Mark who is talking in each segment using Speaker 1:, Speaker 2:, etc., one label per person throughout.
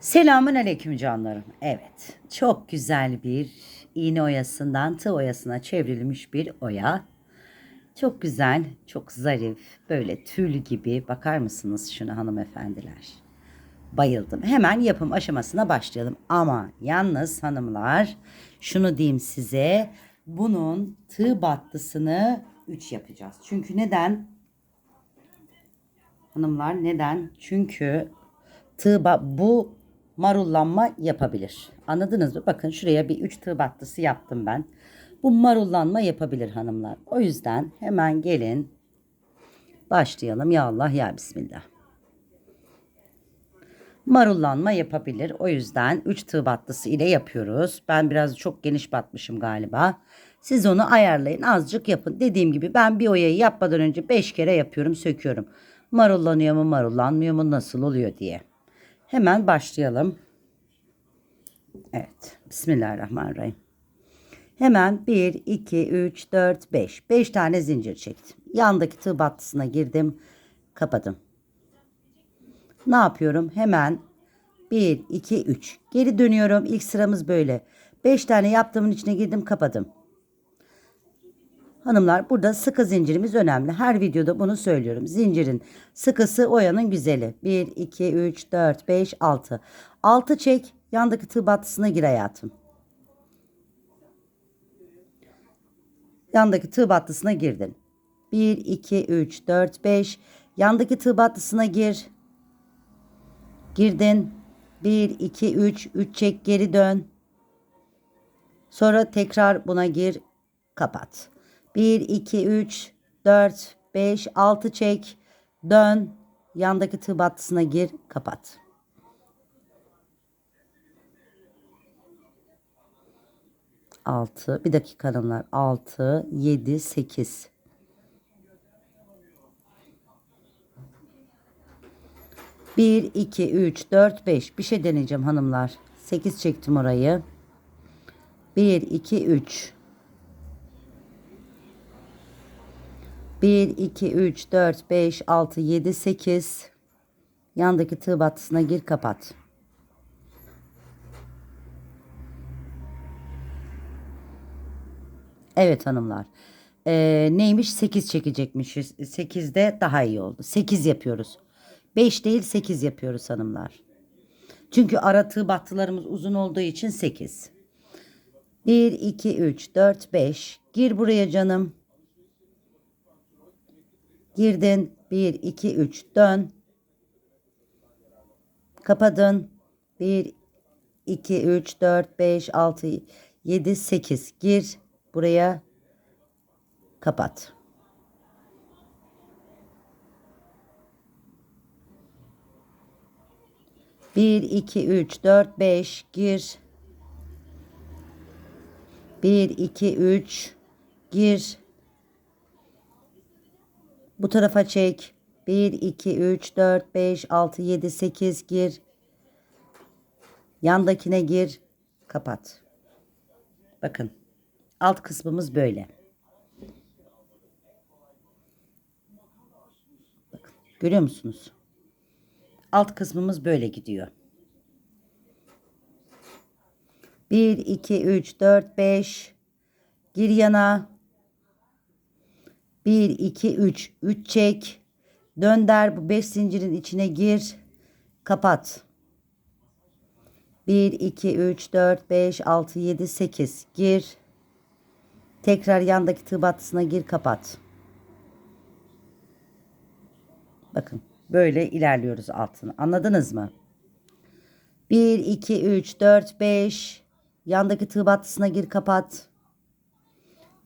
Speaker 1: Selamun aleyküm canlarım. Evet, çok güzel bir iğne oyasından tığ oyasına çevrilmiş bir oya. Çok güzel, çok zarif, böyle tül gibi. Bakar mısınız şuna hanımefendiler? Bayıldım. Hemen yapım aşamasına başlayalım. Ama yalnız hanımlar, şunu diyeyim size. Bunun tığ battısını 3 yapacağız. Çünkü neden? Hanımlar neden? Çünkü tığ bu marullanma yapabilir. Anladınız mı? Bakın şuraya bir 3 tığ battısı yaptım ben. Bu marullanma yapabilir hanımlar. O yüzden hemen gelin başlayalım. Ya Allah ya Bismillah. Marullanma yapabilir. O yüzden 3 tığ battısı ile yapıyoruz. Ben biraz çok geniş batmışım galiba. Siz onu ayarlayın. Azıcık yapın. Dediğim gibi ben bir oyayı yapmadan önce 5 kere yapıyorum, söküyorum. Marullanıyor mu, marullanmıyor mu, nasıl oluyor diye. Hemen başlayalım. Evet. Bismillahirrahmanirrahim. Hemen 1, 2, 3, 4, 5. 5 tane zincir çektim. Yandaki tığ battısına girdim. Kapadım. Ne yapıyorum? Hemen 1, 2, 3. Geri dönüyorum. İlk sıramız böyle. 5 tane yaptığımın içine girdim kapadım. Hanımlar burada sıkı zincirimiz önemli. Her videoda bunu söylüyorum. Zincirin sıkısı oyanın güzeli. 1, 2, 3, 4, 5, 6. 6 çek. Yandaki tığ battısına gir hayatım. Yandaki tığ battısına girdin. 1, 2, 3, 4, 5. Yandaki tığ battısına gir. Girdin. 1, 2, 3. 3 çek geri dön. Sonra tekrar buna gir. Kapat. 1, 2, 3, 4, 5, 6 çek. Dön. Yandaki tığ battısına gir. Kapat. Altı. Bir dakika hanımlar. Altı, yedi, sekiz. Bir, iki, üç, dört, beş. Bir şey deneyeceğim hanımlar. Sekiz çektim orayı. Bir, iki, üç. 1, 2, 3, 4, 5, 6, 7, 8. Yandaki tığ battısına gir kapat. Evet hanımlar. Ee, neymiş? 8 çekecekmişiz. 8'de daha iyi oldu. 8 yapıyoruz. 5 değil 8 yapıyoruz hanımlar. Çünkü ara tığ battılarımız uzun olduğu için 8. 1, 2, 3, 4, 5. Gir buraya canım. Girdin. 1, 2, 3. Dön. Kapadın. 1, 2, 3, 4, 5, 6, 7, 8. Gir. Buraya. Kapat. Bir, iki, üç, dört, beş. Gir. Bir, iki, üç. Gir. Bu tarafa çek. 1, 2, 3, 4, 5, 6, 7, 8 gir. Yandakine gir. Kapat. Bakın. Alt kısmımız böyle. Bakın. Görüyor musunuz? Alt kısmımız böyle gidiyor. 1, 2, 3, 4, 5. Gir yana. 1, 2, 3. 3 çek. Dönder bu 5 zincirin içine gir. Kapat. 1, 2, 3, 4, 5, 6, 7, 8. Gir. Tekrar yandaki tığ battısına gir kapat. Bakın böyle ilerliyoruz altını. Anladınız mı? 1, 2, 3, 4, 5. Yandaki tığ battısına gir kapat.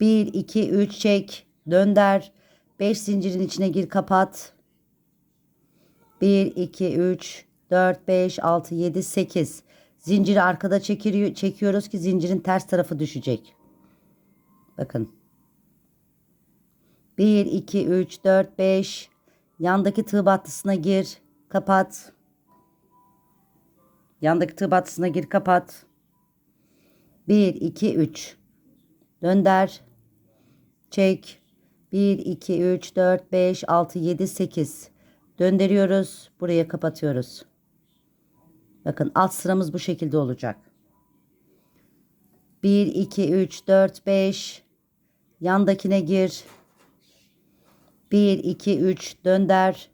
Speaker 1: 1, 2, 3 çek. Dönder. 5 zincirin içine gir kapat. 1, 2, 3, 4, 5, 6, 7, 8. Zinciri arkada çekiriyor, çekiyoruz ki zincirin ters tarafı düşecek. Bakın. 1, 2, 3, 4, 5. Yandaki tığ battısına gir. Kapat. Yandaki tığ battısına gir kapat. 1, 2, 3. Dönder. Çek. 1, 2, 3, 4, 5, 6, 7, 8. Döndürüyoruz. Buraya kapatıyoruz. Bakın alt sıramız bu şekilde olacak. 1, 2, 3, 4, 5. Yandakine gir. 1, 2, 3 dönder.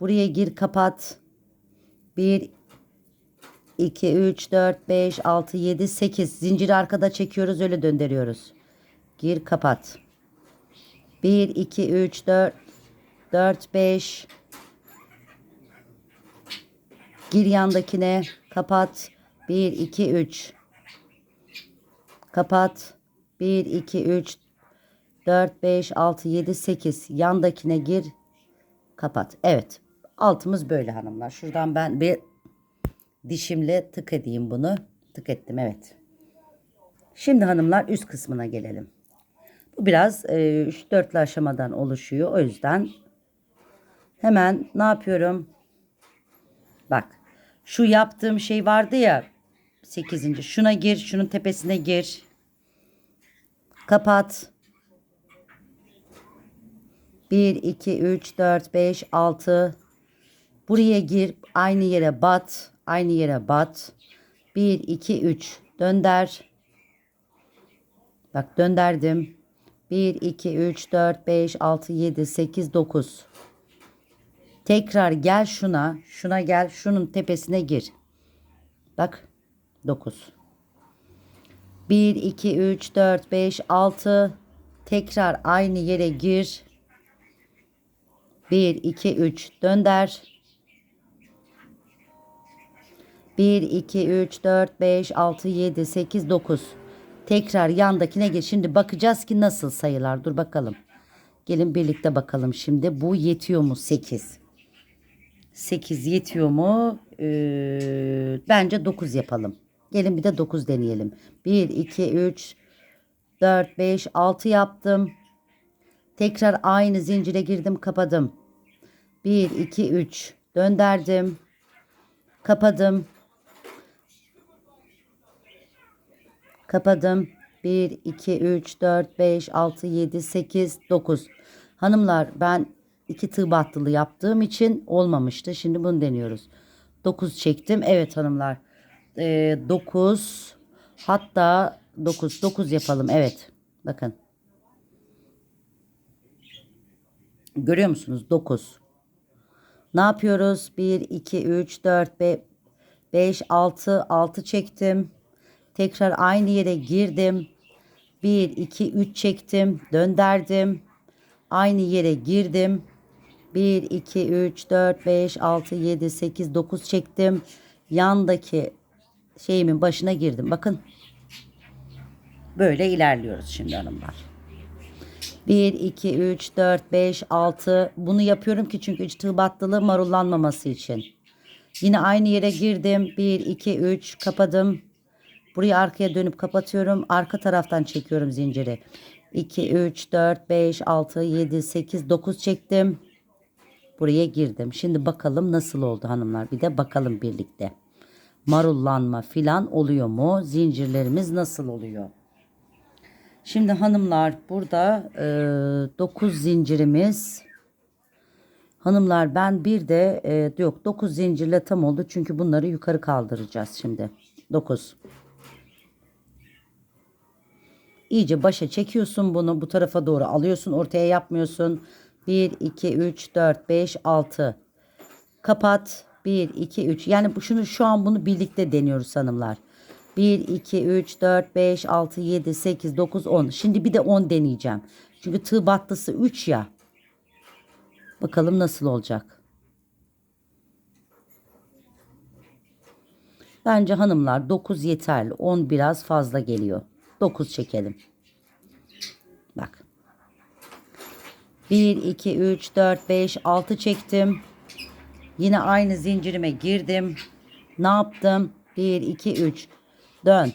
Speaker 1: Buraya gir kapat. 1, 2, 3, 4, 5, 6, 7, 8. Zinciri arkada çekiyoruz öyle döndürüyoruz. Gir kapat. 1, 2, 3, 4, 4, 5. Gir yandakine kapat. 1, 2, 3. Kapat. 1, 2, 3, 4, 5, 6, 7, 8. Yandakine gir. Kapat. Evet. Altımız böyle hanımlar. Şuradan ben bir dişimle tık edeyim bunu. Tık ettim evet. Şimdi hanımlar üst kısmına gelelim. Bu biraz e, 3-4'lü aşamadan oluşuyor. O yüzden hemen ne yapıyorum? Bak şu yaptığım şey vardı ya 8. Şuna gir, şunun tepesine gir. Kapat. 1, 2, 3, 4, 5, 6. Buraya gir. Aynı yere bat. Aynı yere bat. 1, 2, 3. Dönder. Bak dönderdim. 1, 2, 3, 4, 5, 6, 7, 8, 9. Tekrar gel şuna. Şuna gel. Şunun tepesine gir. Bak. 9. 1, 2, 3, 4, 5, 6. Tekrar aynı yere gir. 1, 2, 3. Dönder. 1, 2, 3, 4, 5, 6, 7, 8, 9. Tekrar yandakine geç. Şimdi bakacağız ki nasıl sayılar. Dur bakalım. Gelin birlikte bakalım şimdi. Bu yetiyor mu? 8. 8 yetiyor mu? Ee, bence 9 yapalım. Gelin bir de 9 deneyelim. 1, 2, 3, 4, 5, 6 yaptım. Tekrar aynı zincire girdim kapadım. 1, 2, 3 dönderdim. Kapadım. Kapadım. 1, 2, 3, 4, 5, 6, 7, 8, 9. Hanımlar ben iki tığ battılı yaptığım için olmamıştı. Şimdi bunu deniyoruz. 9 çektim. Evet hanımlar. Ee, 9 hatta 9 9 yapalım. Evet. Bakın. Görüyor musunuz? 9. Ne yapıyoruz? 1 2 3 4 5 6 6 çektim. Tekrar aynı yere girdim. 1 2 3 çektim. Dönderdim. Aynı yere girdim. 1 2 3 4 5 6 7 8 9 çektim. Yandaki şeyimin başına girdim. Bakın. Böyle ilerliyoruz şimdi hanımlar. 1, 2, 3, 4, 5, 6. Bunu yapıyorum ki çünkü üç tığ battılı marullanmaması için. Yine aynı yere girdim. 1, 2, 3 kapadım. Burayı arkaya dönüp kapatıyorum. Arka taraftan çekiyorum zinciri. 2, 3, 4, 5, 6, 7, 8, 9 çektim. Buraya girdim. Şimdi bakalım nasıl oldu hanımlar. Bir de bakalım birlikte. Marullanma filan oluyor mu? Zincirlerimiz nasıl oluyor? Şimdi hanımlar burada 9 zincirimiz. Hanımlar ben bir de e, yok 9 zincirle tam oldu. Çünkü bunları yukarı kaldıracağız şimdi. 9. İyice başa çekiyorsun bunu. Bu tarafa doğru alıyorsun. Ortaya yapmıyorsun. 1, 2, 3, 4, 5, 6. Kapat. 1, 2, 3. Yani bu- şunu şu an bunu birlikte deniyoruz hanımlar. 1, 2, 3, 4, 5, 6, 7, 8, 9, 10. Şimdi bir de 10 deneyeceğim. Çünkü tığ battısı 3 ya. Bakalım nasıl olacak. Bence hanımlar 9 yeterli. 10 biraz fazla geliyor. 9 çekelim. Bak. 1, 2, 3, 4, 5, 6 çektim. Yine aynı zincirime girdim. Ne yaptım? 1, 2, 3. Dön.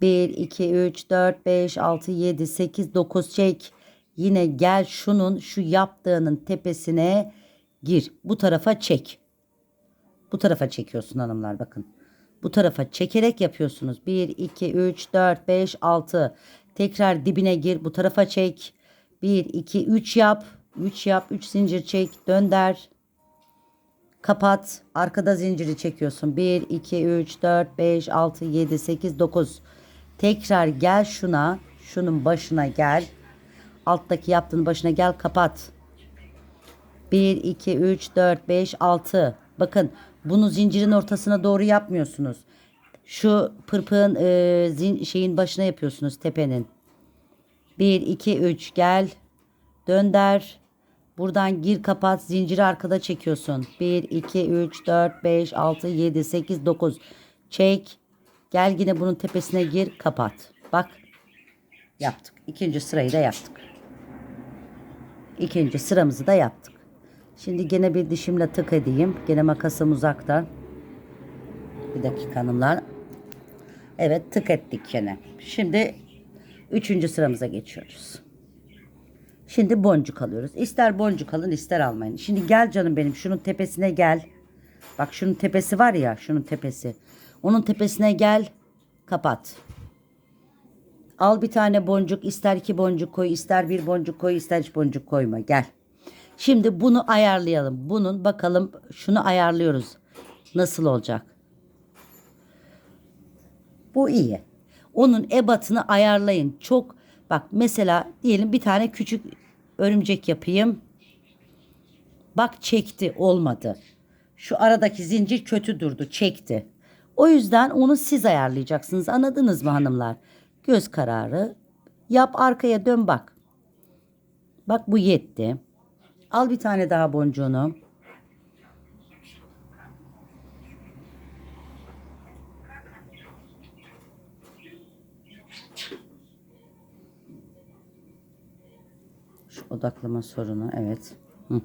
Speaker 1: 1, 2, 3, 4, 5, 6, 7, 8, 9 çek. Yine gel şunun şu yaptığının tepesine gir. Bu tarafa çek. Bu tarafa çekiyorsun hanımlar bakın. Bu tarafa çekerek yapıyorsunuz. 1, 2, 3, 4, 5, 6. Tekrar dibine gir. Bu tarafa çek. 1, 2, 3 yap. 3 yap. 3 zincir çek. Dönder. Kapat. Arkada zinciri çekiyorsun. 1, 2, 3, 4, 5, 6, 7, 8, 9. Tekrar gel şuna. Şunun başına gel. Alttaki yaptığın başına gel kapat. 1, 2, 3, 4, 5, 6. Bakın bunu zincirin ortasına doğru yapmıyorsunuz. Şu pırpığın e, zin- şeyin başına yapıyorsunuz tepenin. 1, 2, 3 gel. Dönder. Buradan gir kapat. Zinciri arkada çekiyorsun. 1, 2, 3, 4, 5, 6, 7, 8, 9. Çek. Gel yine bunun tepesine gir kapat. Bak. Yaptık. İkinci sırayı da yaptık. İkinci sıramızı da yaptık. Şimdi gene bir dişimle tık edeyim. Gene makasım uzakta. Bir dakika hanımlar. Evet tık ettik gene. Şimdi üçüncü sıramıza geçiyoruz. Şimdi boncuk alıyoruz. İster boncuk alın ister almayın. Şimdi gel canım benim şunun tepesine gel. Bak şunun tepesi var ya şunun tepesi. Onun tepesine gel kapat. Al bir tane boncuk ister iki boncuk koy ister bir boncuk koy ister hiç boncuk koyma gel. Şimdi bunu ayarlayalım. Bunun bakalım şunu ayarlıyoruz. Nasıl olacak? Bu iyi. Onun ebatını ayarlayın. Çok bak mesela diyelim bir tane küçük örümcek yapayım. Bak çekti olmadı. Şu aradaki zincir kötü durdu çekti. O yüzden onu siz ayarlayacaksınız. Anladınız mı hanımlar? Göz kararı. Yap arkaya dön bak. Bak bu yetti. Al bir tane daha boncuğunu. Şu odaklama sorunu evet. Hı.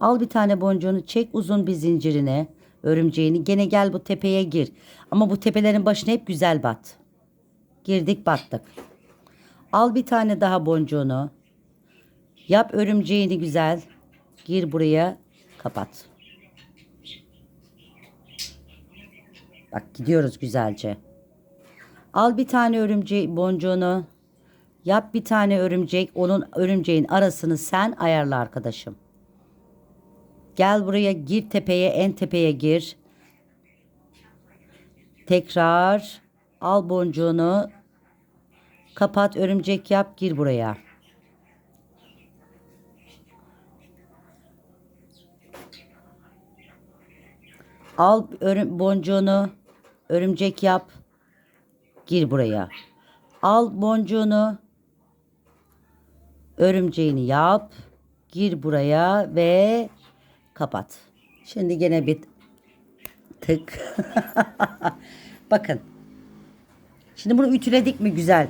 Speaker 1: Al bir tane boncuğunu çek uzun bir zincirine örümceğini gene gel bu tepeye gir. Ama bu tepelerin başına hep güzel bat. Girdik battık. Al bir tane daha boncuğunu. Yap örümceğini güzel. Gir buraya kapat. Bak gidiyoruz güzelce. Al bir tane örümcek boncuğunu. Yap bir tane örümcek. Onun örümceğin arasını sen ayarla arkadaşım. Gel buraya gir tepeye en tepeye gir. Tekrar al boncuğunu. Kapat örümcek yap gir buraya. Al örüm, boncuğunu örümcek yap. Gir buraya. Al boncuğunu örümceğini yap. Gir buraya ve kapat. Şimdi gene bir tık. Bakın. Şimdi bunu ütüledik mi güzel.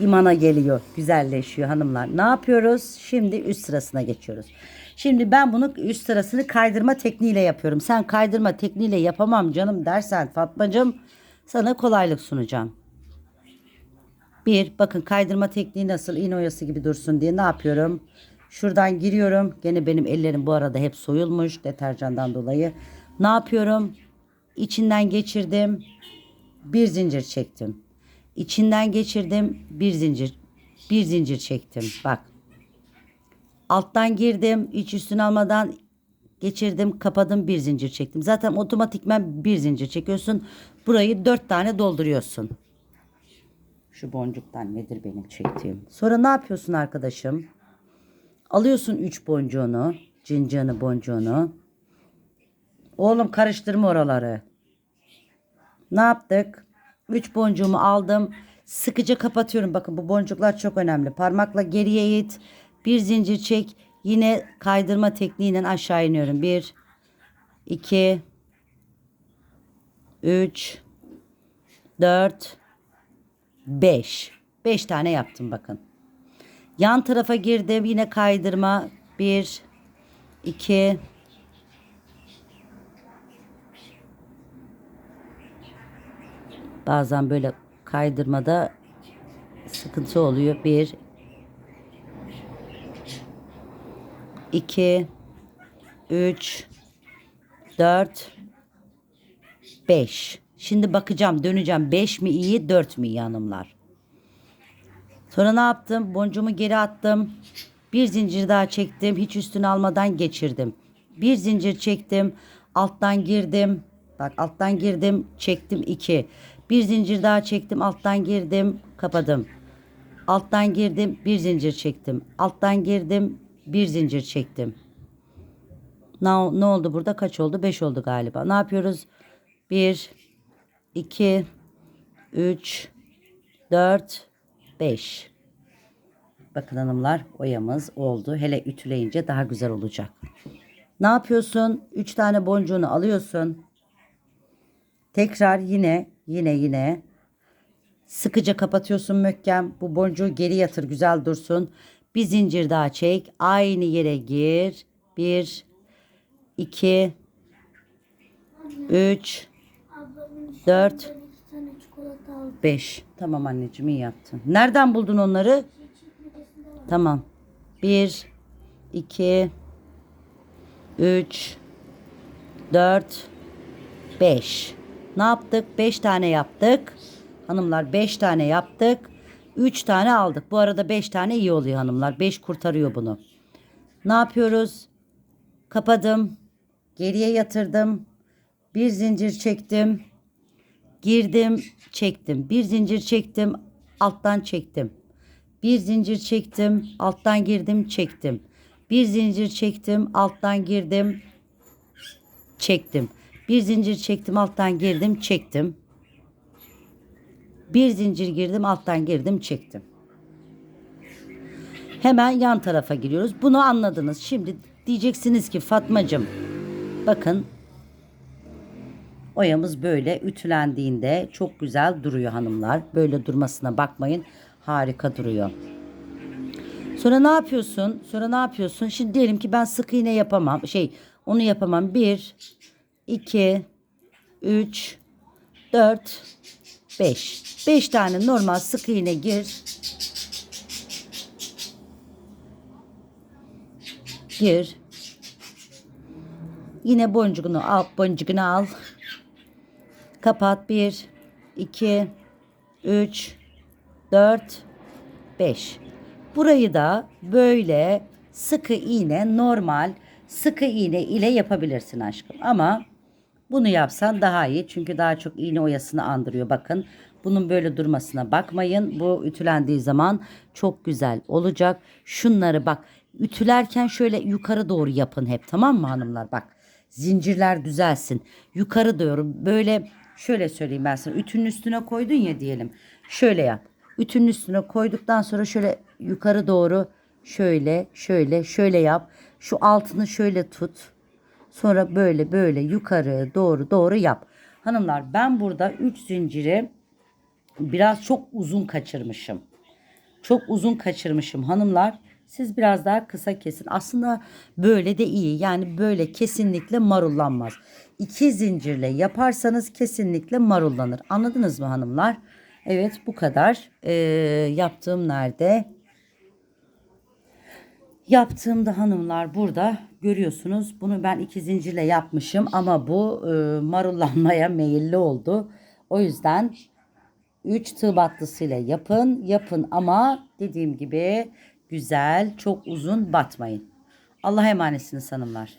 Speaker 1: İmana geliyor. Güzelleşiyor hanımlar. Ne yapıyoruz? Şimdi üst sırasına geçiyoruz. Şimdi ben bunu üst sırasını kaydırma tekniğiyle yapıyorum. Sen kaydırma tekniğiyle yapamam canım dersen Fatmacığım sana kolaylık sunacağım. Bir, bakın kaydırma tekniği nasıl iğne oyası gibi dursun diye ne yapıyorum? Şuradan giriyorum. Gene benim ellerim bu arada hep soyulmuş deterjandan dolayı. Ne yapıyorum? İçinden geçirdim. Bir zincir çektim. İçinden geçirdim. Bir zincir. Bir zincir çektim. Bak. Alttan girdim. iç üstüne almadan geçirdim. Kapadım. Bir zincir çektim. Zaten otomatikman bir zincir çekiyorsun. Burayı dört tane dolduruyorsun. Şu boncuktan nedir benim çektiğim? Sonra ne yapıyorsun arkadaşım? Alıyorsun üç boncuğunu, cincığını, boncuğunu. Oğlum karıştırma oraları. Ne yaptık? Üç boncuğumu aldım. Sıkıca kapatıyorum. Bakın bu boncuklar çok önemli. Parmakla geriye it. Bir zincir çek. Yine kaydırma tekniğiyle aşağı iniyorum. Bir, iki, üç, dört, 5. 5 tane yaptım bakın. Yan tarafa girdim yine kaydırma 1 2 Bazen böyle kaydırmada sıkıntı oluyor. 1 2 3 4 5 Şimdi bakacağım döneceğim 5 mi iyi 4 mi iyi hanımlar. Sonra ne yaptım? Boncuğumu geri attım. Bir zincir daha çektim. Hiç üstüne almadan geçirdim. Bir zincir çektim. Alttan girdim. Bak alttan girdim. Çektim 2. Bir zincir daha çektim. Alttan girdim. Kapadım. Alttan girdim. Bir zincir çektim. Alttan girdim. Bir zincir çektim. Ne, ne oldu burada? Kaç oldu? 5 oldu galiba. Ne yapıyoruz? 1, 2, 3, 4, 5. Bakın hanımlar oyamız oldu. Hele ütüleyince daha güzel olacak. Ne yapıyorsun? 3 tane boncuğunu alıyorsun. Tekrar yine yine yine sıkıca kapatıyorsun mökkem. Bu boncuğu geri yatır güzel dursun. Bir zincir daha çek. Aynı yere gir. 1 2 3
Speaker 2: Ablamın
Speaker 1: Dört.
Speaker 2: dışarıdan iki tane çikolata aldı.
Speaker 1: 5. Tamam anneciğim iyi yaptın. Nereden buldun onları? Tamam. 1 2 3 4 5. Ne yaptık? 5 tane yaptık. Hanımlar 5 tane yaptık. 3 tane aldık. Bu arada 5 tane iyi oluyor hanımlar. 5 kurtarıyor bunu. Ne yapıyoruz? Kapadım. Geriye yatırdım. Bir zincir çektim. Girdim, çektim. Bir zincir çektim, alttan çektim. Bir zincir çektim, alttan girdim, çektim. Bir zincir çektim, alttan girdim, çektim. Bir zincir çektim, alttan girdim, çektim. Bir zincir girdim, alttan girdim, çektim. Hemen yan tarafa giriyoruz. Bunu anladınız. Şimdi diyeceksiniz ki Fatmacığım bakın Oyamız böyle ütülendiğinde çok güzel duruyor hanımlar. Böyle durmasına bakmayın. Harika duruyor. Sonra ne yapıyorsun? Sonra ne yapıyorsun? Şimdi diyelim ki ben sık iğne yapamam. Şey onu yapamam. 1 2 3 4 5 5 tane normal sık iğne gir. Gir. Yine boncuğunu al, boncuğunu al. Kapat 1 2 3 4 5. Burayı da böyle sıkı iğne normal sıkı iğne ile yapabilirsin aşkım. Ama bunu yapsan daha iyi. Çünkü daha çok iğne oyasını andırıyor. Bakın bunun böyle durmasına bakmayın. Bu ütülendiği zaman çok güzel olacak. Şunları bak ütülerken şöyle yukarı doğru yapın hep tamam mı hanımlar? Bak zincirler düzelsin. Yukarı doğru böyle şöyle söyleyeyim ben sana. Ütünün üstüne koydun ya diyelim. Şöyle yap. Ütünün üstüne koyduktan sonra şöyle yukarı doğru şöyle şöyle şöyle yap. Şu altını şöyle tut. Sonra böyle böyle yukarı doğru doğru yap. Hanımlar ben burada 3 zinciri biraz çok uzun kaçırmışım. Çok uzun kaçırmışım hanımlar. Siz biraz daha kısa kesin. Aslında böyle de iyi. Yani böyle kesinlikle marullanmaz. İki zincirle yaparsanız kesinlikle marullanır. Anladınız mı hanımlar? Evet bu kadar. Ee, yaptığım nerede? Yaptığımda hanımlar burada görüyorsunuz. Bunu ben iki zincirle yapmışım ama bu e, marullanmaya meyilli oldu. O yüzden 3 tığ battısıyla yapın. Yapın ama dediğim gibi güzel, çok uzun batmayın. Allah'a emanetsiniz hanımlar.